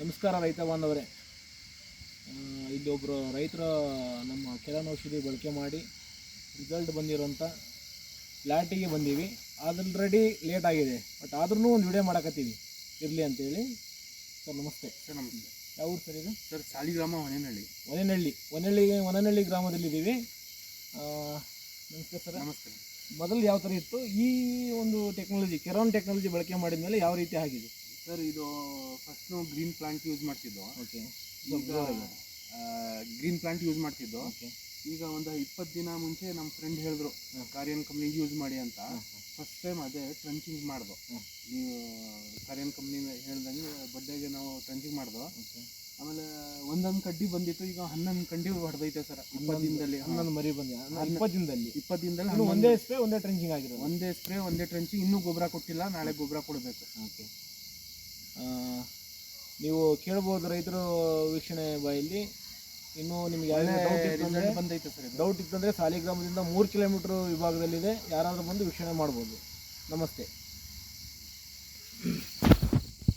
ನಮಸ್ಕಾರ ರೈತ ಬಾಂಧವರೇ. ಇಲ್ಲೊಬ್ಬರು ಇಲ್ಲಿ ಒಬ್ಬರು ರೈತರ ನಮ್ಮ ಕೆರನ್ ಔಷಧಿ ಬಳಕೆ ಮಾಡಿ ರಿಸಲ್ಟ್ ಬಂದಿರೋಂಥ ಫ್ಲ್ಯಾಟಿಗೆ ಬಂದೀವಿ. ಆಲ್ರೆಡಿ ಲೇಟ್ ಆಗಿದೆ. ಬಟ್ ಆದ್ರೂ ಒಂದು ವಿಡಿಯೋ ಮಾಡಕತ್ತೀವಿ. ಇರಲಿ ಅಂತೇಳಿ. ಸರ್ ನಮಸ್ತೆ. ಸರ್ ನಮಸ್ತೆ. ಯಾವ ಊರು ಸರ್ ಇದು? ಸರ್ ಸಾಲಿಗ್ರಾಮ ಒನೇನಹಳ್ಳಿ ಒನೇನಹಳ್ಳಿ ಒನೇನಹಳ್ಳಿಗೆ ಒನೇನಹಳ್ಳಿ ಗ್ರಾಮದಲ್ಲಿದ್ದೀವಿ. ನಮಸ್ತೆ ಸರ್. ನಮಸ್ತೆ. ಮೊದಲು ಯಾವ ಥರ ಇತ್ತು? ಈ ಒಂದು ಟೆಕ್ನಾಲಜಿ ಕೆರಾನ್ ಟೆಕ್ನಾಲಜಿ ಬಳಕೆ ಮಾಡಿದ ಮೇಲೆ ಯಾವ ರೀತಿ ಆಗಿದೆ? ಸರ್ ಇದು ಫಸ್ಟ್ ನಾವು ಗ್ರೀನ್ ಪ್ಲಾಂಟ್ ಯೂಸ್ ಮಾಡ್ತಿದ್ದೋ? ಓಕೆ ಈಗ ಗ್ರೀನ್ ಪ್ಲಾಂಟ್ ಯೂಸ್ ಮಾಡ್ತಿದ್ದೋ? ಈಗ ಒಂದು ಇಪ್ಪತ್ತು ದಿನ ಮುಂಚೆ ನಮ್ಮ ಫ್ರೆಂಡ್ ಹೇಳಿದ್ರು ಕಾರ್ಯನ್ ಕಂಪ್ನಿ ಯೂಸ್ ಮಾಡಿ ಅಂತ. ಫಸ್ಟ್ ಟೈಮ್ ಅದೇ ಟ್ರಂಚಿಂಗ್ ಮಾಡ್ದು. ನೀವು ಕಾರ್ಯನ್ ಕಂಪ್ನಿ ಹೇಳ್ದಂಗೆ ಬಡ್ಡೆಗೆ ನಾವು ಟ್ರಂಚಿಂಗ್ ಮಾಡ್ದು. ಆಮೇಲೆ ಒಂದೊಂದು ಕಡ್ಡಿ ಬಂದಿತ್ತು ಈಗ ಹನ್ನೊಂದು ಕಡ್ಡಿ ಹೊಡೆದೈತೆ ಸರ್ ಇಪ್ಪತ್ತು ದಿನದಲ್ಲಿ. ಹನ್ನೊಂದು ಮರಿ ಬಂದ ಇಪ್ಪತ್ತು ದಿನದಲ್ಲಿ? ಇಪ್ಪತ್ತು ದಿನದಲ್ಲಿ ಒಂದೇ ಸ್ಪ್ರೇ ಒಂದೇ ಟ್ರೆಂಚಿಂಗ್ ಆಗಿರೋದು? ಒಂದೇ ಸ್ಪ್ರೇ ಒಂದೇ ಟ್ರಂಚಿಂಗ್ ಇನ್ನೂ ಗೊಬ್ಬರ ಕೊಟ್ಟಿಲ್ಲ ನಾಳೆ ಗೊಬ್ಬರ ಕೊಡಬೇಕು. ಓಕೆ ನೀವು ಕೇಳ್ಬೋದು ರೈತರು ವೀಕ್ಷಣೆ ಬಾಯಲ್ಲಿ. ಇನ್ನು ನಿಮ್ಗೆ ಯಾವ್ದೇ ಬಂದೈತೆ ಸರ್ ಡೌಟ್ ಇತ್ತಂದರೆ ಸಾಲಿಗ್ರಾಮದಿಂದ ಮೂರು ಕಿಲೋಮೀಟ್ರ್ ವಿಭಾಗದಲ್ಲಿದೆ. ಯಾರಾದರೂ ಬಂದು ವೀಕ್ಷಣೆ ಮಾಡ್ಬೋದು. ನಮಸ್ತೆ.